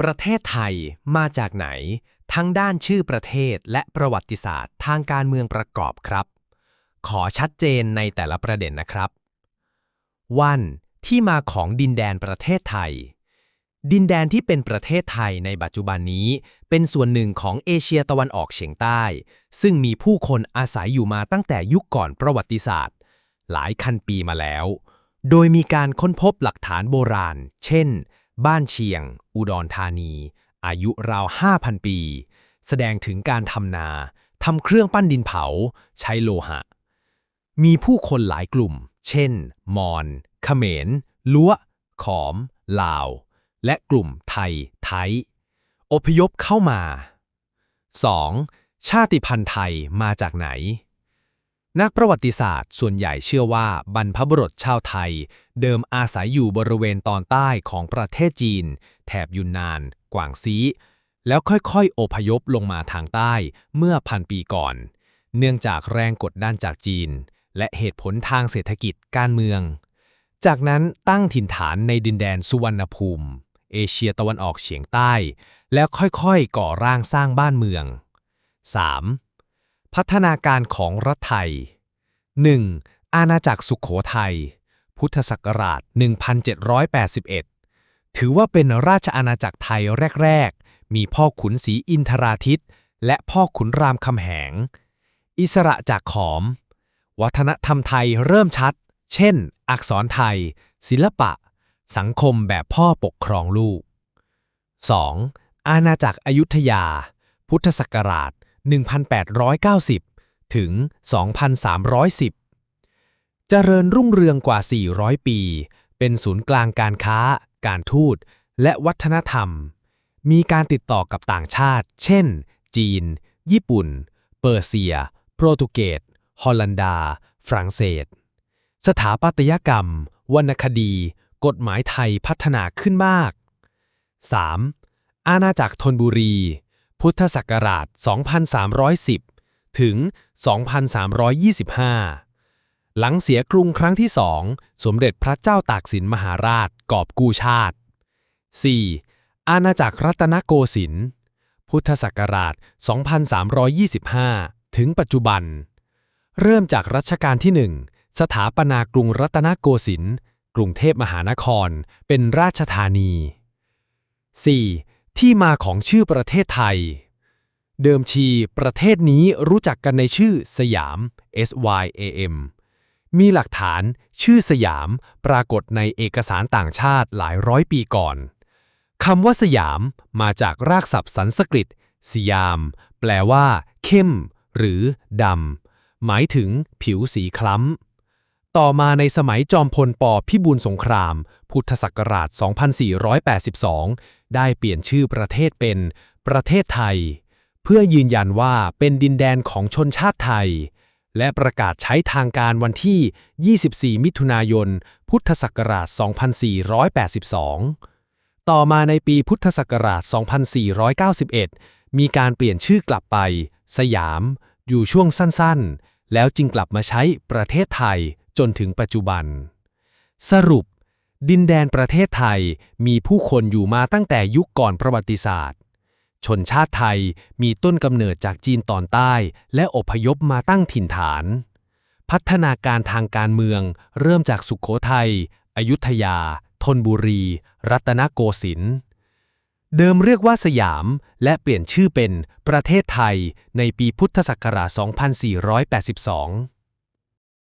ประเทศไทยมาจากไหน ทั้งด้านชื่อประเทศและประวัติศาสตร์ทางการเมืองประกอบครับ ขอชัดเจนในแต่ละประเด็นนะครับ วันที่มาของดินแดนประเทศไทย ดินแดนที่เป็นประเทศไทยในปัจจุบันนี้ เป็นส่วนหนึ่งของเอเชียตะวันออกเฉียงใต้ ซึ่งมีผู้คนอาศัยอยู่มาตั้งแต่ยุคก่อนประวัติศาสตร์ หลายคันปีมาแล้ว โดยมีการค้นพบหลักฐานโบราณ เช่น บ้านเชียง อุดรธานี อายุราว 5,000 ปี แสดงถึงการทำนาทำเครื่องปั้นดินเผา ใช้โลหะ มีผู้คนหลายกลุ่ม เช่น มอญเขมรล้วขอม ลาว และกลุ่มไทย ไทย อพยพเข้ามา 2. ชาติพันธุ์ไทยมาจากไหน นักประวัติศาสตร์ส่วนใหญ่เชื่อว่าบรรพบุรุษชาวไทย เดิมอาศัยอยู่บริเวณตอนใต้ของประเทศจีน แถบยุนนาน กวางซี แล้วค่อยๆ อพยพลงมาทางใต้เมื่อพันปีก่อน เนื่องจากแรงกดดันจากจีน และเหตุผลทางเศรษฐกิจการเมือง จากนั้นตั้งถิ่นฐานในดินแดนสุวรรณภูมิ เอเชียตะวันออกเฉียงใต้ แล้วค่อยๆ ก่อร่างสร้างบ้านเมือง 3. พัฒนาการของรัฐไทย 1. อาณาจักรสุขโขทัย พุทธศักราช 1781 ถือว่าเป็นราชอาณาจักรไทยแรก ๆ มีพ่อขุนศรีอินทราทิต และพ่อขุนรามคำแหง อิสระจากขอม วัฒนธรรมไทยเริ่มชัด เช่น อักษรไทย ศิลปะ สังคมแบบพ่อปกครองลูก 2. อาณาจักรอยุธยา พุทธศักราช 1890 ถึง 2310 เจริญรุ่งเรืองกว่า 400 ปี เป็นศูนย์กลางการค้า การทูต และวัฒนธรรม มีการติดต่อกับต่างชาติ เช่น จีน ญี่ปุ่น เปอร์เซีย โปรตุเกส ฮอลันดา ฝรั่งเศส สถาปัตยกรรม วรรณคดี กฎหมายไทยพัฒนาขึ้นมาก 3. อาณาจักรธนบุรี พุทธศักราช 2310 ถึง 2325 หลังเสียกรุงครั้งที่สอง สมเด็จพระเจ้าตากสินมหาราชกอบกู้ชาติ 4. อาณาจักรรัตนโกสินทร์ พุทธศักราช 2325 ถึงปัจจุบัน เริ่มจากรัชกาลที่1สถาปนากรุงรัตนโกสินทร์ กรุงเทพมหานคร เป็นราชธานี 4. ที่มาของชื่อประเทศไทย เดิมทีประเทศนี้รู้จักกันในชื่อสยาม SYAM มีหลักฐานชื่อสยามปรากฏในเอกสารต่างชาติหลายร้อยปีก่อนคำว่าสยามมาจากรากศัพท์สันสกฤตสยาม แปลว่า เข้ม หรือดำหมายถึง ผิวสีคล้ำ ต่อมาในสมัยจอมพลปพิบูลสงคราม พุทธศักราช 2482 ได้เปลี่ยนชื่อประเทศเป็นประเทศไทย เพื่อยืนยันว่าเป็นดินแดนของชนชาติไทย และประกาศใช้ทางการวันที่ 24 มิถุนายน พุทธศักราช 2482 ต่อมาในปีพุทธศักราช 2491 มีการเปลี่ยนชื่อกลับไป สยาม อยู่ช่วงสั้นๆ แล้วจึงกลับมาใช้ประเทศไทยจนถึงปัจจุบัน สรุป ดินแดนประเทศไทยมีผู้คนอยู่มาตั้งแต่ยุคก่อนประวัติศาสตร์ ชนชาติไทยมีต้นกำเนิดจากจีนตอนใต้ และอพยพมาตั้งถิ่นฐาน พัฒนาการทางการเมืองเริ่มจากสุขโขทัย อยุธยา ธนบุรี รัตนโกสินทร์ เดิมเรียกว่าสยามและเปลี่ยนชื่อเป็นประเทศไทยในปีพุทธศักราช 2482